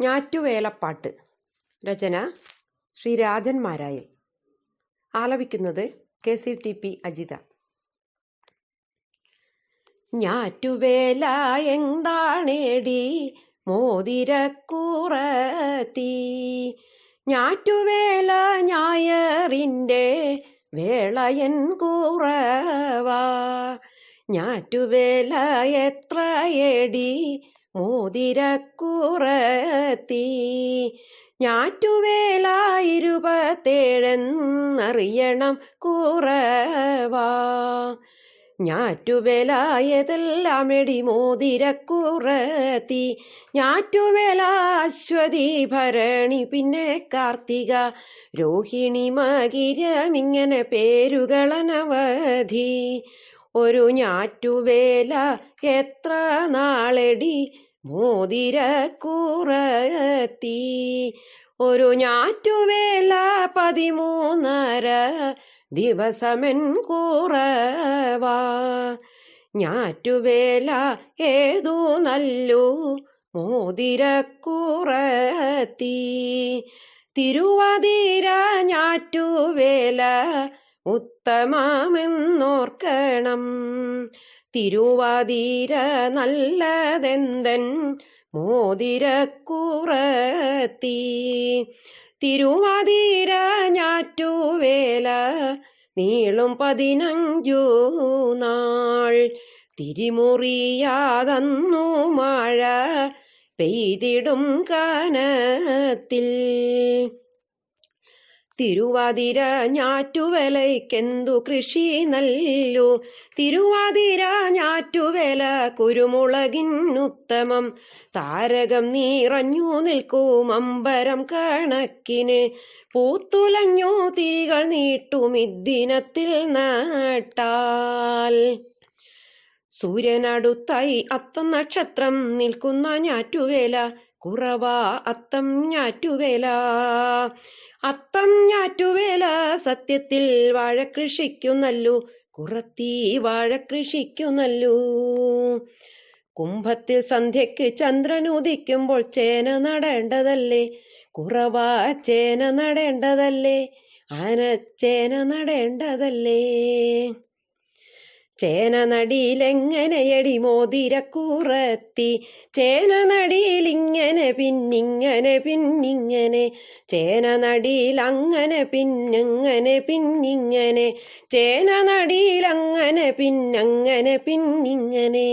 ഞാറ്റുവേലപ്പാട്ട്. രചന ശ്രീ രാജൻ മാരായിൽ. ആലപിക്കുന്നത് K C T P Ajitha. ഞാറ്റുവേല എന്താണേടി? മോതിരക്കൂറത്തി. ഞാറ്റുവേല ഞായറിന്റെ വേളയൻ കൂറവാ. ഞാറ്റുവേല എത്രയടി? മോതിരക്കൂറത്തി ഞാറ്റുവേല ഇരുപത്തേഴെന്നറിയണം ഞാറ്റുവേലായതെല്ലാം എടി മോതിരക്കുറത്തി. ഞാറ്റുവേല അശ്വതി ഭരണി പിന്നെ കാർത്തിക. രോഹിണി മകിരമിങ്ങനെ പേരുകളനവധി. ഒരു ഞാറ്റുവേല എത്ര നാളെടി? മോതിരക്കൂറത്തി. ഒരു ഞാറ്റുവേല പതിമൂന്നര ദിവസമെൻ കൂറവാ. ഞാറ്റുവേല ഏതു നല്ലു? മോതിരക്കൂറത്തി. തിരുവതിര ഞാറ്റുവേല ഉത്തമമെന്നോർക്കണം. തിരുവാതിര നല്ലതെന്തൻ മോതിരക്കുറത്തി. തിരുവാതിര ഞാറ്റുവേല നീളും പതിനഞ്ചു നാൾ. തിരിമുറിയാതന്നു മഴ പെയ്തിടും കനത്തിൽ. തിരുവാതിര ഞാറ്റുവലയ്ക്കെന്തു കൃഷി നല്ലു? തിരുവാതിര ഞാറ്റുവേല കുരുമുളകിനുത്തമം താരകം നിറഞ്ഞു നിൽക്കും അമ്പരം കണക്കിന്. പൂത്തുലഞ്ഞു തിരികൾ നീട്ടും ഇദ്ദിനത്തിൽ നാട്ടാൽ. സൂര്യനടുത്തായി അത്ത നക്ഷത്രം നിൽക്കുന്ന ഞാറ്റുവേല കുറവാ അത്തം ഞാറ്റുവേല. അത്തം ഞാറ്റുവേല സത്യത്തിൽ വാഴകൃഷിക്കുന്നല്ലു കുറത്തി നല്ലു. കുംഭത്തിൽ സന്ധ്യയ്ക്ക് ചന്ദ്രൻ ഉദിക്കുമ്പോൾ ചേന നടേണ്ടതല്ലേ? കുറവാ ചേന നടേണ്ടതല്ലേ? ചേന നടേണ്ടതല്ലേ? ചേന നടിയിലെങ്ങനെയടി മോതിരക്കൂറത്തി ചേന നടിയിലിങ്ങനെ പിന്നിങ്ങനെ പിന്നിങ്ങനെ. ചേന നടിയിൽ അങ്ങനെ പിന്നങ്ങനെ പിന്നിങ്ങനെ. ചേന നടിയിലങ്ങനെ പിന്നങ്ങനെ പിന്നിങ്ങനെ.